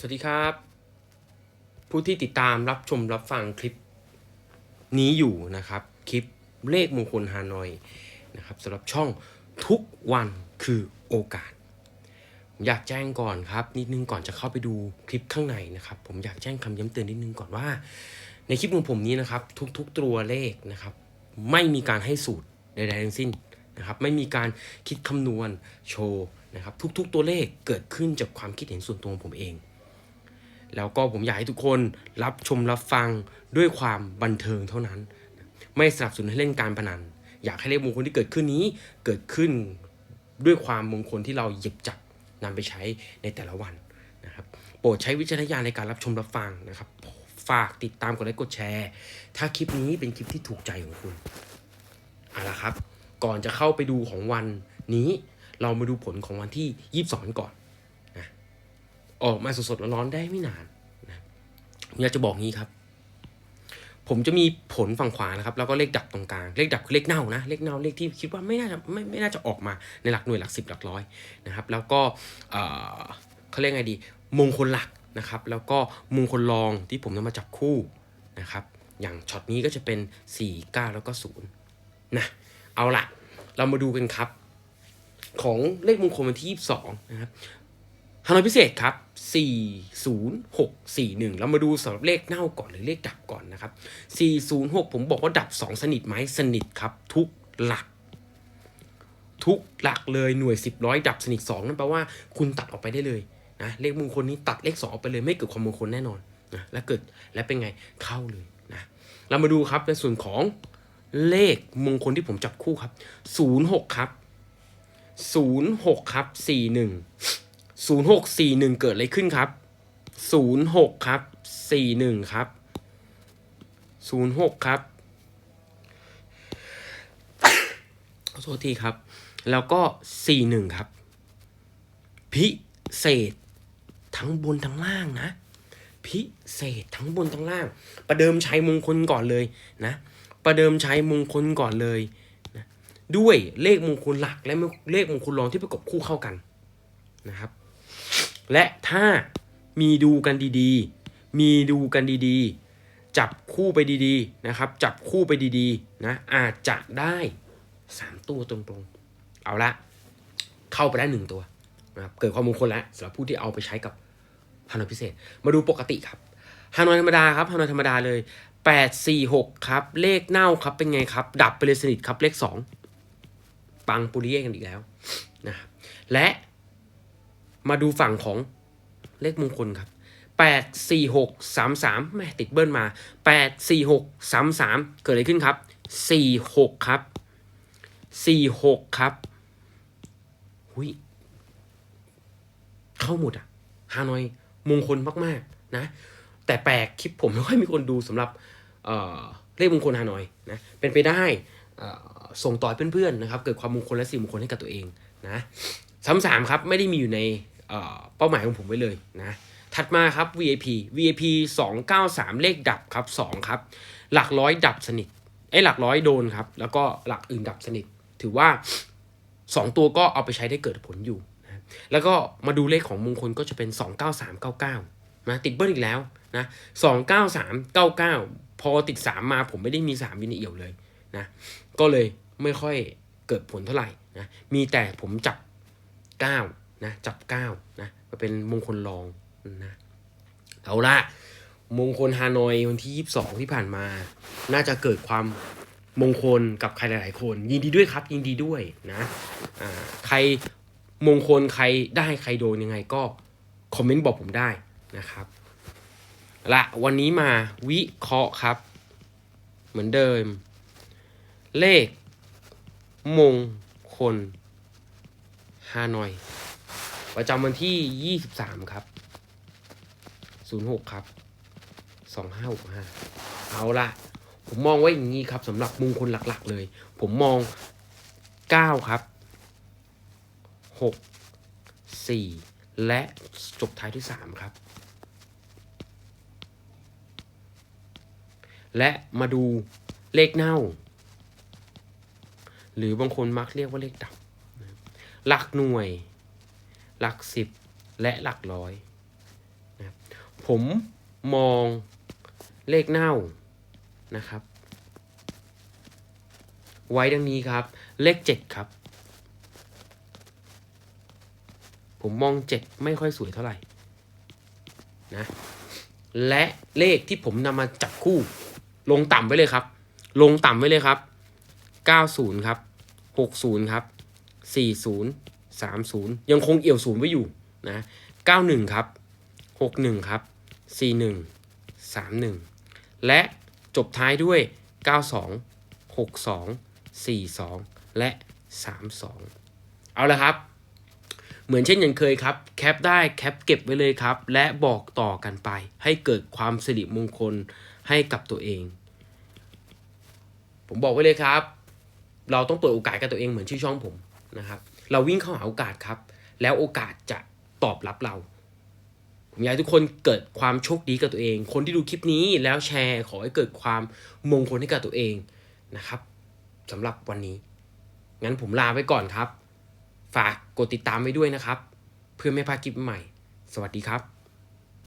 สวัสดีครับ ผู้ที่ติดตามรับชมรับฟังคลิปนี้อยู่นะครับ คลิปเลขมงคลฮานอยนะครับสำหรับช่องทุกวันคือโอกาส ผมอยากแจ้งก่อนครับ นิดนึงก่อนจะเข้าไปดูคลิปข้างในนะครับ ผมอยากแจ้งคำย้ำเตือนนิดนึงก่อนว่า ในคลิปของผมนี้นะครับ ทุกๆตัวเลขนะครับ ไม่มีการให้สูตรใดๆทั้งสิ้นนะครับ ไม่มีการคิดคำนวณโชว์นะครับ ทุกๆตัวเลขเกิดขึ้นจากความคิดเห็นส่วนตัวของผมเอง แล้วก็ผมอยากให้ทุกคนรับชมรับฟังด้วยความบันเทิงเท่านั้น ไม่สนับสนุนให้เล่นการพนัน อยากให้เลขมงคลที่เกิดขึ้นนี้เกิดขึ้นด้วยความมงคลที่เราหยิบจับนำไปใช้ในแต่ละวันนะครับ โปรดใช้วิจารณญาณในการรับชมรับฟังนะครับ ฝากติดตามกดไลค์กดแชร์ ถ้าคลิปนี้เป็นคลิปที่ถูกใจของคุณเอาละครับ ก่อนจะเข้าไปดูของวันนี้ เรามาดูผลของวันที่ 22 ก่อน ออกมาสดๆร้อนๆได้ไม่นานนะผมอยากจะบอกงี้ครับ ผมจะมีผลฝั่งขวานะครับ แล้วก็เลขดับตรงกลาง เลขดับคือเลขเน่านะเลขเน่าเลขที่คิดว่าไม่น่าจะไม่ไม่น่าจะออกมาในหลักหน่วยหลักสิบหลักร้อยนะครับ แล้วก็เออเขาเรียกไงดี มงคลหลักนะครับ แล้วก็มงคลรองที่ผมนำมาจับคู่นะครับ อย่างช็อตนี้ก็จะเป็น 4 9 แล้วก็0นะเอาละเรามาดูกันครับ ของเลขมงคลวันที่ 22 นะครับ ฮานอยพิเศษครับ 40641 เรามาดูสำหรับเลขเน่าก่อนหรือเลขดับก่อนนะครับ 406 ผมบอกว่าดับ 2 สนิทไหมสนิทครับ ทุกหลัก ทุกหลักเลยหน่วย 10ร้อยดับสนิท 2 นั่นแปลว่าคุณตัดออกไปได้เลยนะเลขมงคลนี้ตัดเลข 2 ออกไปเลยไม่เกิดความมงคลแน่นอนนะและเกิดและเป็นไงเข้าเลยนะเรามาดูครับในส่วนของเลขมงคลที่ผมจับคู่ครับ 06 ครับ 06 ครับ 41 ศูนย์หกสี่หนึ่งเกิดอะไรขึ้นครับศูนย์หกครับสี่หนึ่งครับศูนย์หกครับขอโทษทีครับ แล้วก็สี่หนึ่งครับ พิเศษทั้งบนทั้งล่างนะ พิเศษทั้งบนทั้งล่าง ประเดิมชัยมงคลก่อนเลยนะ ประเดิมชัยมงคลก่อนเลยนะด้วยเลขมงคลหลักและเลขมงคลรองที่ประกบคู่เข้ากันนะครับ และถ้ามีดูกันดีๆ มีดูกันดีๆ จับคู่ไปดีๆนะครับ จับคู่ไปดีๆนะอาจจะได้สามตัวตรงๆ เอาละเข้าไปได้หนึ่งตัวนะครับเกิดความมงคลแล้วสำหรับผู้ที่เอาไปใช้กับฮานอยพิเศษ มาดูปกติครับฮานอยธรรมดาครับฮานอยธรรมดาเลยแปดสี่หกครับ เลขเน่าครับเป็นไงครับ ดับไปเลยสนิทครับเลขสองปังปุริเย่กันอีกแล้วนะและ มาดูฝั่งของเลขมงคลครับ8 4 6 3 3แม่ติดเบิ้ลมา 8 4 6 3 3 เกิดอะไรขึ้นครับ 4 6 ครับ 4 6 ครับหุยเข้าหมดอะฮานอยมงคลมากๆนะ แต่แปลกคลิปผมไม่ค่อยมีคนดูสำหรับเเลขมงคลฮานอยนะเป็นไปได้ส่งต่อเพื่อนๆนะครับ เกิดความมงคลและสิ่งมงคลให้กับตัวเองนะสามสามครับไม่ได้มีอยู่ใน เป้าหมายของผมไว้เลยนะถัดมาครับ VIP VIP 293 เลขดับครับ2ครับหลักร้อยดับสนิทไอ้หลักร้อยโดนครับ แล้วก็หลักอื่นดับสนิท ถือว่า 2 ตัวก็เอาไปใช้ได้เกิดผลอยู่นะแล้วก็มาดูเลขของมงคลก็จะเป็น 29399นะติดเบิ้ลอีกแล้วนะ29399 พอติด 3 มาผมไม่ได้มี 3 วินเอี่ยวเลยนะก็เลยไม่ค่อยเกิดผลเท่าไหร่นะมีแต่ผมจับ 9 นะจับ9นะมาเป็นมงคลรองนะเอาละมงคลฮานอยวันที่ 22 ที่ผ่านมา น่าจะเกิดความมงคลกับใครหลาย ๆ คน ยินดีด้วยครับ ยินดีด้วยนะใครมงคลใครได้ใครโดนยังไงก็คอมเมนต์บอกผมได้นะครับละวันนี้มาวิเคราะห์ครับ เหมือนเดิม เลขมงคลฮานอย ประจำวันที่ 23 ครับ 06 ครับ 2565 เอาละผมมองไว้อย่างนี้ครับสำหรับมงคลหลักๆเลย ผมมอง 9 ครับ 6 4 และจบท้ายที่ 3 ครับ และมาดูเลขเน่า หรือบางคนมักเรียกว่าเลขดับหลักหน่วย หลักสิบและหลักร้อยนะผมมองเลขเน่านะครับ ไว้ดังนี้ครับ เลขเจ็ดครับ ผมมองเจ็ดไม่ค่อยสวยเท่าไหร่นะและเลขที่ผมนำมาจับคู่ ลงต่ำไว้เลยครับ ลงต่ำไว้เลยครับ 90 ครับ 60 ครับ 40 30 ยังคงเอี่ยวศูนย์ไว้อยู่นะ91 ครับ 61 ครับ 41 31 และจบท้ายด้วย 92 62 42 และ 32 เอาละครับ เหมือนเช่นอย่างเคยครับ แคปได้แคปเก็บไว้เลยครับ และบอกต่อกันไป ให้เกิดความสิริมงคลให้กับตัวเอง ผมบอกไว้เลยครับ เราต้องเปิดโอกาสกับตัวเองเหมือนชื่อช่องผมนะครับ เราวิ่งเข้าหาโอกาสครับ แล้วโอกาสจะตอบรับเรา ผมอยากให้ทุกคนเกิดความโชคดีกับตัวเอง คนที่ดูคลิปนี้แล้วแชร์ขอให้เกิดความมงคลให้กับตัวเองนะครับสำหรับวันนี้ งั้นผมลาไปก่อนครับ ฝากกดติดตามไว้ด้วยนะครับ เพื่อไม่พลาดคลิปใหม่ สวัสดีครับ